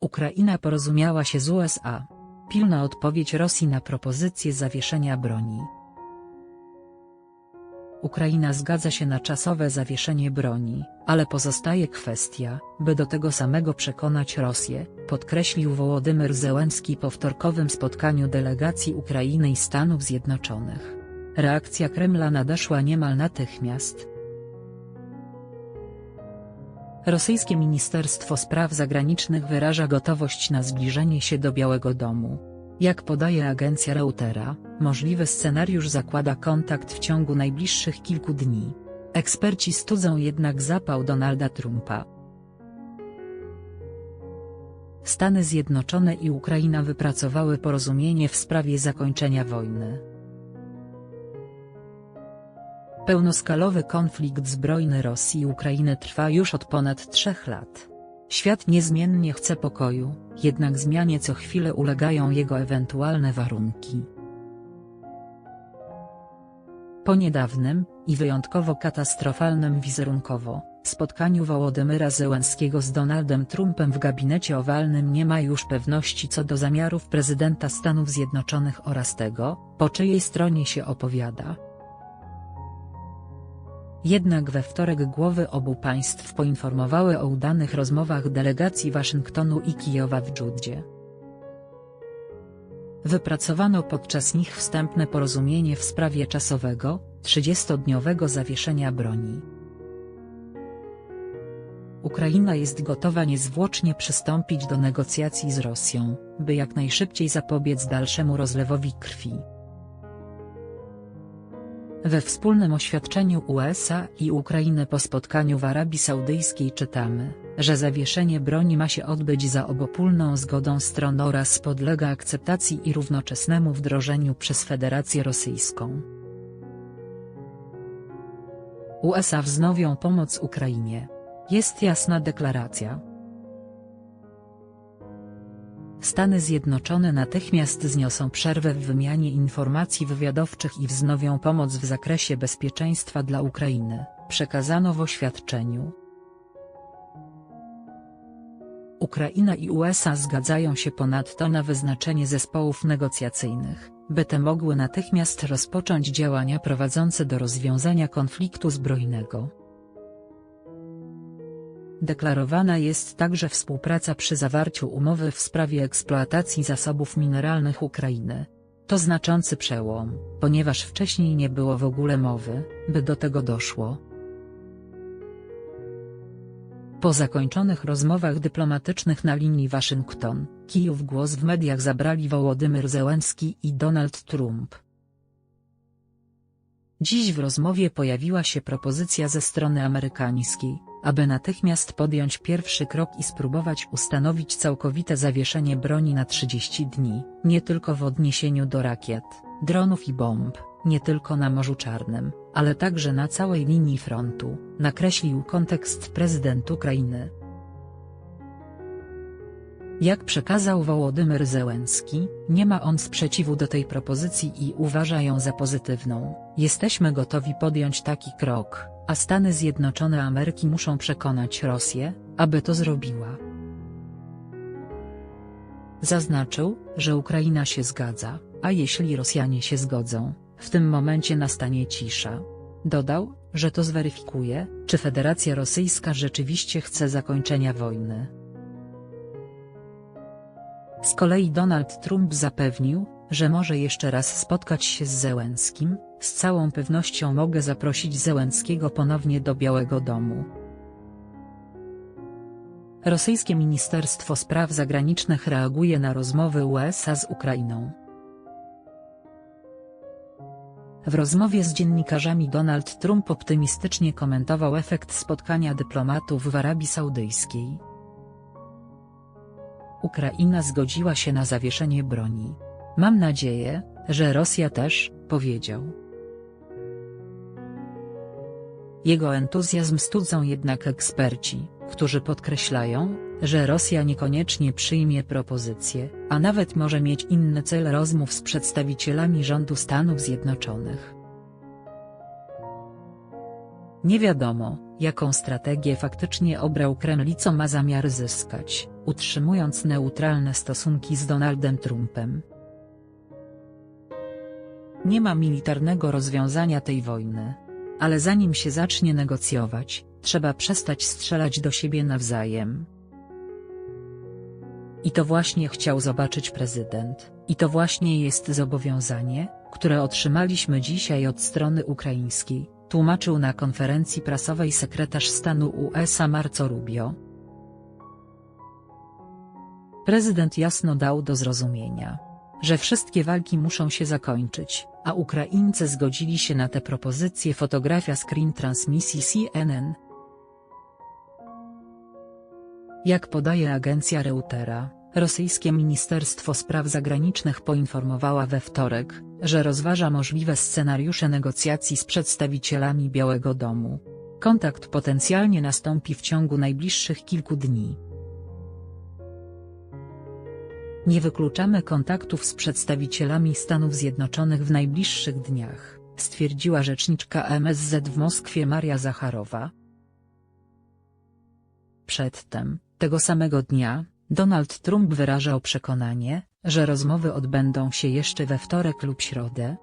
Ukraina porozumiała się z USA. Pilna odpowiedź Rosji na propozycję zawieszenia broni. Ukraina zgadza się na czasowe zawieszenie broni, ale pozostaje kwestia, by do tego samego przekonać Rosję, podkreślił Wołodymyr Zełenski po wtorkowym spotkaniu delegacji Ukrainy i Stanów Zjednoczonych. Reakcja Kremla nadeszła niemal natychmiast. Rosyjskie Ministerstwo Spraw Zagranicznych wyraża gotowość na zbliżenie się do Białego Domu. Jak podaje agencja Reutera, możliwy scenariusz zakłada kontakt w ciągu najbliższych kilku dni. Eksperci studzą jednak zapał Donalda Trumpa. Stany Zjednoczone i Ukraina wypracowały porozumienie w sprawie zakończenia wojny. Pełnoskalowy konflikt zbrojny Rosji i Ukrainy trwa już od ponad trzech lat. Świat niezmiennie chce pokoju, jednak zmianie co chwilę ulegają jego ewentualne warunki. Po niedawnym, i wyjątkowo katastrofalnym wizerunkowo, spotkaniu Wołodymyra Zełenskiego z Donaldem Trumpem w gabinecie owalnym nie ma już pewności co do zamiarów prezydenta Stanów Zjednoczonych oraz tego, po czyjej stronie się opowiada. Jednak we wtorek głowy obu państw poinformowały o udanych rozmowach delegacji Waszyngtonu i Kijowa w Dżudzie. Wypracowano podczas nich wstępne porozumienie w sprawie czasowego, 30-dniowego zawieszenia broni. Ukraina jest gotowa niezwłocznie przystąpić do negocjacji z Rosją, by jak najszybciej zapobiec dalszemu rozlewowi krwi. We wspólnym oświadczeniu USA i Ukrainy po spotkaniu w Arabii Saudyjskiej czytamy, że zawieszenie broni ma się odbyć za obopólną zgodą stron oraz podlega akceptacji i równoczesnemu wdrożeniu przez Federację Rosyjską. USA wznowią pomoc Ukrainie. Jest jasna deklaracja. Stany Zjednoczone natychmiast zniosą przerwę w wymianie informacji wywiadowczych i wznowią pomoc w zakresie bezpieczeństwa dla Ukrainy, przekazano w oświadczeniu. Ukraina i USA zgadzają się ponadto na wyznaczenie zespołów negocjacyjnych, by te mogły natychmiast rozpocząć działania prowadzące do rozwiązania konfliktu zbrojnego. Deklarowana jest także współpraca przy zawarciu umowy w sprawie eksploatacji zasobów mineralnych Ukrainy. To znaczący przełom, ponieważ wcześniej nie było w ogóle mowy, by do tego doszło. Po zakończonych rozmowach dyplomatycznych na linii Waszyngton-Kijów głos w mediach zabrali Wołodymyr Zełenski i Donald Trump. Dziś w rozmowie pojawiła się propozycja ze strony amerykańskiej, aby natychmiast podjąć pierwszy krok i spróbować ustanowić całkowite zawieszenie broni na 30 dni, nie tylko w odniesieniu do rakiet, dronów i bomb, nie tylko na Morzu Czarnym, ale także na całej linii frontu, nakreślił kontekst prezydent Ukrainy. Jak przekazał Wołodymyr Zełenski, nie ma on sprzeciwu do tej propozycji i uważa ją za pozytywną. Jesteśmy gotowi podjąć taki krok, a Stany Zjednoczone Ameryki muszą przekonać Rosję, aby to zrobiła. Zaznaczył, że Ukraina się zgadza, a jeśli Rosjanie się zgodzą, w tym momencie nastanie cisza. Dodał, że to zweryfikuje, czy Federacja Rosyjska rzeczywiście chce zakończenia wojny. Z kolei Donald Trump zapewnił, że może jeszcze raz spotkać się z Zełenskim, z całą pewnością mogę zaprosić Zełenskiego ponownie do Białego Domu. Rosyjskie Ministerstwo Spraw Zagranicznych reaguje na rozmowy USA z Ukrainą. W rozmowie z dziennikarzami Donald Trump optymistycznie komentował efekt spotkania dyplomatów w Arabii Saudyjskiej. Ukraina zgodziła się na zawieszenie broni. Mam nadzieję, że Rosja też, powiedział. Jego entuzjazm studzą jednak eksperci, którzy podkreślają, że Rosja niekoniecznie przyjmie propozycję, a nawet może mieć inny cel rozmów z przedstawicielami rządu Stanów Zjednoczonych. Nie wiadomo, jaką strategię faktycznie obrał Kreml i co ma zamiar zyskać, utrzymując neutralne stosunki z Donaldem Trumpem. Nie ma militarnego rozwiązania tej wojny. Ale zanim się zacznie negocjować, trzeba przestać strzelać do siebie nawzajem. I to właśnie chciał zobaczyć prezydent, i to właśnie jest zobowiązanie, które otrzymaliśmy dzisiaj od strony ukraińskiej, tłumaczył na konferencji prasowej sekretarz stanu USA Marco Rubio. Prezydent jasno dał do zrozumienia, że wszystkie walki muszą się zakończyć, a Ukraińcy zgodzili się na tę propozycję fotografia screen transmisji CNN. Jak podaje agencja Reutera, rosyjskie Ministerstwo Spraw Zagranicznych poinformowała we wtorek, że rozważa możliwe scenariusze negocjacji z przedstawicielami Białego Domu. Kontakt potencjalnie nastąpi w ciągu najbliższych kilku dni. Nie wykluczamy kontaktów z przedstawicielami Stanów Zjednoczonych w najbliższych dniach, stwierdziła rzeczniczka MSZ w Moskwie Maria Zacharowa. Przedtem, tego samego dnia, Donald Trump wyrażał przekonanie, że rozmowy odbędą się jeszcze we wtorek lub środę,